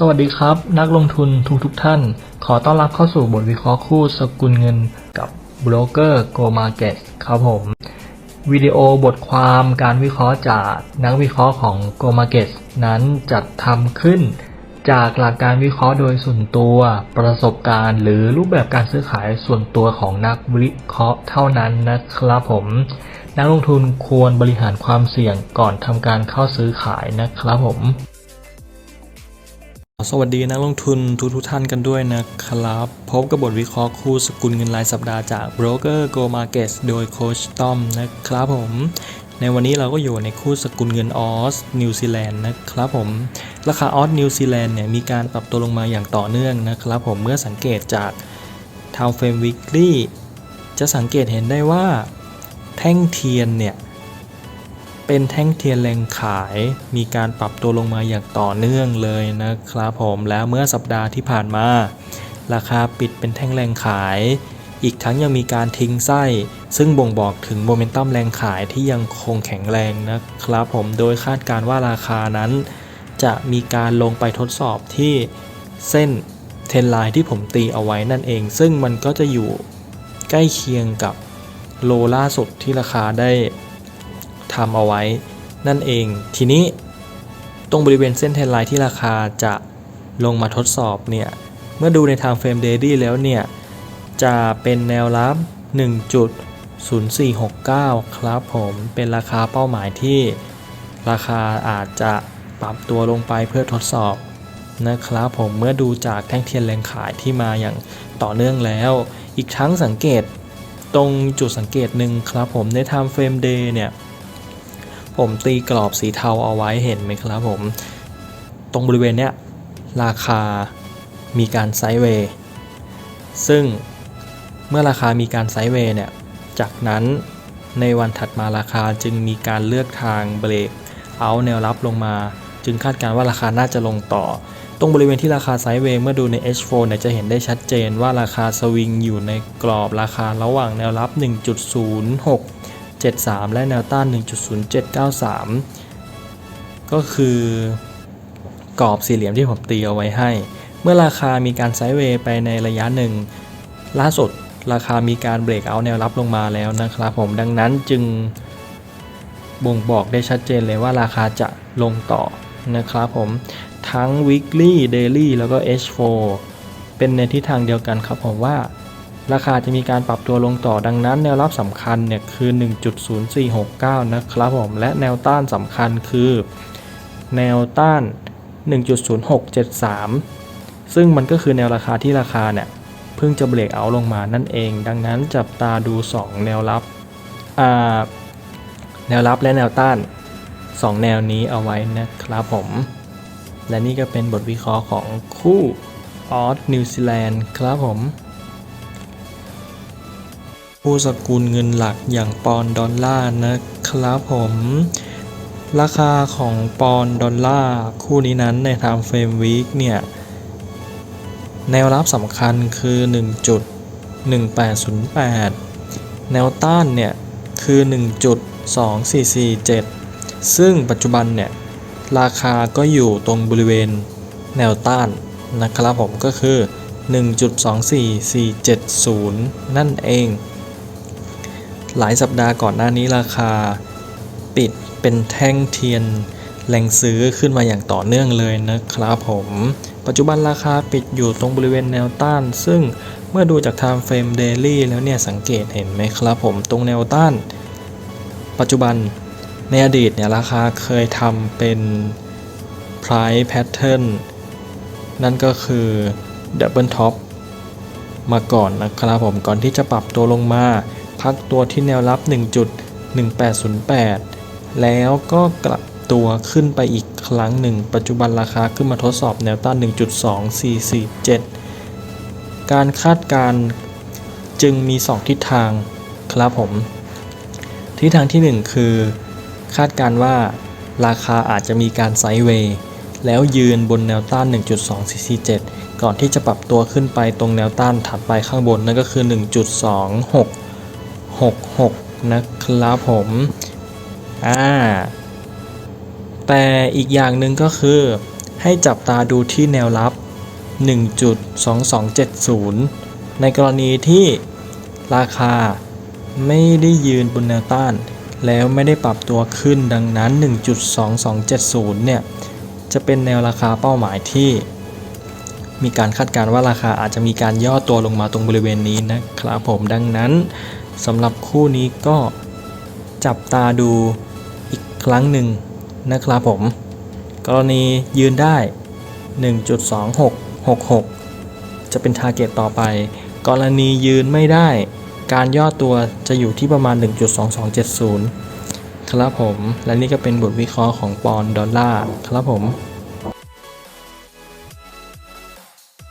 สวัสดีครับ นักลงทุนทุกทุกท่าน ขอต้อนรับเข้าสู่บทวิเคราะห์คู่สกุลเงินกับโบรกเกอร์ Go Market ครับผม วิดีโอบทความการวิเคราะห์จากนักวิเคราะห์ของ Go Market นั้นจัดทำขึ้น จากหลักการวิเคราะห์โดยส่วนตัว ประสบการณ์ หรือรูปแบบการซื้อขายส่วนตัวของนักวิเคราะห์เท่านั้นนะครับผม นักลงทุนควรบริหารความเสี่ยงก่อนทำการเข้าซื้อขายนะครับผม สวัสดีนักลงทุนทุกทุกท่านกันด้วยนะครับ พบกับบทวิเคราะห์คู่สกุลเงินรายสัปดาห์จาก Broker Go Markets โดยโคชต้อมนะครับผม ในวันนี้เราก็อยู่ในคู่สกุลเงินออสนิวซีแลนด์นะครับผม ราคาออสนิวซีแลนด์เนี่ยมีการปรับตัวลงมาอย่างต่อเนื่องนะครับผมเมื่อสังเกตจากทาวเฟรมวิกฤจะสังเกตเห็นได้ว่าแท่งเทียนเนี่ย เป็นแท่งเทียนแรงขาย มีการปรับตัวลงมาอย่างต่อเนื่องเลยนะครับผมแล้วเมื่อสัปดาห์ที่ผ่านมา ราคาปิดเป็นแท่งแรงขาย อีกทั้งยังมีการทิ้งไส้ ซึ่งบ่งบอกถึงโมเมนตัมแรงขายที่ยังคงแข็งแรงนะครับผมโดยคาดการณ์ว่าราคานั้น จะมีการลงไปทดสอบที่เส้นเทนไลน์ที่ผมตีเอาไว้นั่นเอง ซึ่งมันก็จะอยู่ใกล้เคียงกับโลล่าสุดที่ราคาได้ ทำเอาไว้ นั่นเอง ทีนี้ตรงบริเวณเส้นเทนไลน์ที่ราคาจะลงมาทดสอบเนี่ยเมื่อดูในทางเฟรมเดลี่แล้วเนี่ยจะเป็นแนวรับ 1.0469 ครับผมเป็นราคาเป้าหมายที่ราคาอาจจะปรับตัวลงไปเพื่อทดสอบนะครับผมเมื่อดูจากแท่งเทียนแรงขายที่มาอย่างต่อเนื่องแล้ว อีกทั้งสังเกตตรงจุดสังเกตหนึ่งครับผมใน time frame day เนี่ย ผมตีกรอบสีเทาเอาไว้เห็นไหมครับผม ตรงบริเวณเนี้ยราคามีการไซด์เวย์ ซึ่งเมื่อราคามีการไซด์เวย์เนี่ย จากนั้นในวันถัดมาราคาจึงมีการเลือกทางเบรกเอาแนวรับลงมา จึงคาดการณ์ว่าราคาน่าจะลงต่อ ตรงบริเวณที่ราคาไซด์เวย์เมื่อดูใน H4 เนี่ยจะเห็นได้ชัดเจนว่าราคาสวิงอยู่ในกรอบราคาระหว่างแนวรับ 1.06 73 และแนวต้าน 1.0793 ก็คือกรอบสี่เหลี่ยมที่ผมตีเอาไว้ให้ เมื่อราคามีการไซด์เวย์ไปในระยะหนึ่ง ล่าสุดราคามีการเบรกเอาแนวรับลงมาแล้วนะครับผมดังนั้นจึงบ่งบอกได้ชัดเจนเลยว่าราคาจะลงต่อนะครับผมทั้ง weekly daily แล้วก็ H4 เป็นในทิศทางเดียวกันครับผมว่า ราคาจะมีการปรับตัวลงต่อดังนั้นแนวรับสำคัญเนี่ยคือ 1.0469 นะครับผม และแนวต้านสำคัญคือ แนวต้าน 1.0673 ซึ่งมันก็คือแนวราคาที่ราคาเนี่ยเพิ่งจะเบรกเอาลงมานั่นเอง ดังนั้นจับตาดู 2 แนวรับแนวรับและแนวต้าน 2 แนวนี้เอาไว้นะครับผม และนี่ก็เป็นบทวิเคราะห์ของคู่ออสนิวซีแลนด์ครับผม ผู้สกุลเงินหลักอย่างปอนด์ดอลลาร์นะครับผม ราคาของปอนด์ดอลลาร์คู่นี้นั้นในไทม์เฟรมวีคเนี่ย แนวรับสำคัญคือ 1.1808 แนวต้านเนี่ย คือ 1.2447 ซึ่งปัจจุบันเนี่ย ราคาก็อยู่ตรงบริเวณแนวต้านนะครับผมก็คือ 1.24470 นั่นเอง หลายสัปดาห์ก่อนหน้านี้ราคา ปิดเป็นแท่งเทียนแรงซื้อขึ้นมาอย่างต่อเนื่องเลยนะครับผม ปัจจุบันราคาปิดอยู่ตรงบริเวณแนวต้าน ซึ่งเมื่อดูจาก time frame daily แล้วเนี่ยสังเกตเห็นไหมครับผมตรงแนวต้าน ปัจจุบันในอดีตเนี่ยราคาเคยทำเป็น price pattern นั่นก็คือ double top มาก่อนนะครับผมก่อนที่จะปรับตัวลงมา พักตัวที่แนวรับ 1.1808 แล้วก็กลับตัวขึ้นไปอีกครั้งหนึ่ง ปัจจุบันราคาขึ้นมาทดสอบแนวต้าน 1.2447 การคาดการณ์จึงมี 2 ทิศทางครับผม ทิศทางที่ 1 คือคาดการณ์ว่าราคาอาจจะมีการไซด์เวย์แล้วยืนบนแนวต้าน 1.2447 ก่อนที่จะปรับตัวขึ้นไปตรงแนวต้านถัดไปข้างบนนั่นก็คือ 666 นะครับผมอ่าแต่อีกอย่างหนึ่งก็คือ ให้จับตาดูที่แนวรับ 1.2270 ในกรณีที่ราคาไม่ได้ยืนบนแนวต้าน แล้วไม่ได้ปรับตัวขึ้นดังนั้น 1.2270 เนี่ย จะเป็นแนวราคาเป้าหมายที่มีการคาดการณ์ว่าราคาอาจจะมีการย่อตัวลงมาตรงบริเวณนี้นะครับผมดังนั้น สำหรับคู่นี้ก็จับตาดูอีกครั้งหนึ่งนะครับผม กรณียืนได้ 1.2666 จะเป็นทาร์เก็ตต่อไป กรณียืนไม่ได้ การย่อตัวจะอยู่ที่ประมาณ 1.2270 ครับผม และนี่ก็เป็นบทวิเคราะห์ของปอนด์ดอลลาร์ครับผม